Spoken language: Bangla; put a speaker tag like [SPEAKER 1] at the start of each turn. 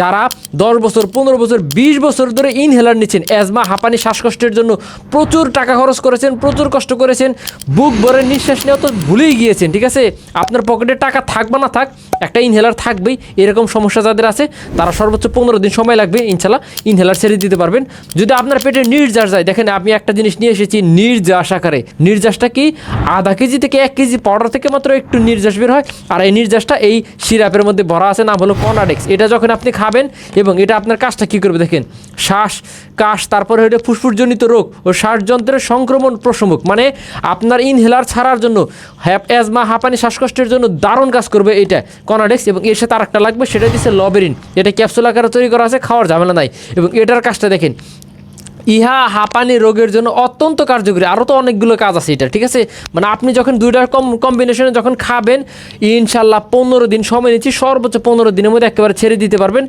[SPEAKER 1] যারা দশ বছর, পনেরো বছর, বিশ বছর ধরে ইনহেলার নিচ্ছেন অ্যাজমা হাঁপানি, শ্বাসকষ্টের জন্য প্রচুর টাকা খরচ করেছেন, প্রচুর কষ্ট করেছেন, বুক ভরে নিঃশ্বাস নেওয়া তো ভুলেই গিয়েছেন, ঠিক আছে? আপনার পকেটে টাকা থাকবে না থাক, একটা ইনহেলার থাকবেই, এরকম সমস্যা যাদের আছে, তারা সর্বোচ্চ পনেরো দিন সময় লাগবে, ইনশাল্লাহ ইনহেলার ছেড়ে দিতে পারবেন। যদি আপনার পেটে নির্যাস যায়, দেখেন আমি একটা জিনিস নিয়ে এসেছি, নির্যাস আকারে। নির্যাসটা কি? আধা কেজি থেকে এক কেজি পাউডার থেকে মাত্র একটু নির্যাস বের হয়, আর এই নির্যাসটা এই সিরাপের মধ্যে ভরা আছে, নাম হলো কনাডেক্স এটা যখন আপনি খাবেন এবং এটা আপনার কাজটা কী করবে দেখেন? শ্বাস, কাশ, তারপরে হলো ফুসফুসজনিত রোগ ও শ্বাসযন্ত্রের সংক্রমণ প্রশমক মানে আপনার ইনহেলার ছাড়ার জন্য, হ্যাপ, অ্যাজমা, হাঁপানি, শ্বাসকষ্টের জন্য দারুণ কাজ করবে এটা কনাডেক্স এবং এর সাথে আরেকটা লাগবে সেটা দিচ্ছে লবেরিন এটা ক্যাপসুল আকারে তৈরি করা আছে, খাওয়ার ঝামেলা নাই। এবং এটার কাজটা দেখেন ইহা হাঁপানি রোগের জন্য অত্যন্ত কার্যকরী। আরও তো অনেকগুলো কাজ আছে এটা ঠিক আছে? মানে আপনি যখন দুইটার কম কম্বিনেশনে যখন খাবেন, ইনশাল্লাহ পনেরো দিন সময় নিচ্ছি, সর্বোচ্চ পনেরো দিনের মধ্যে একেবারে ছেড়ে দিতে পারবেন।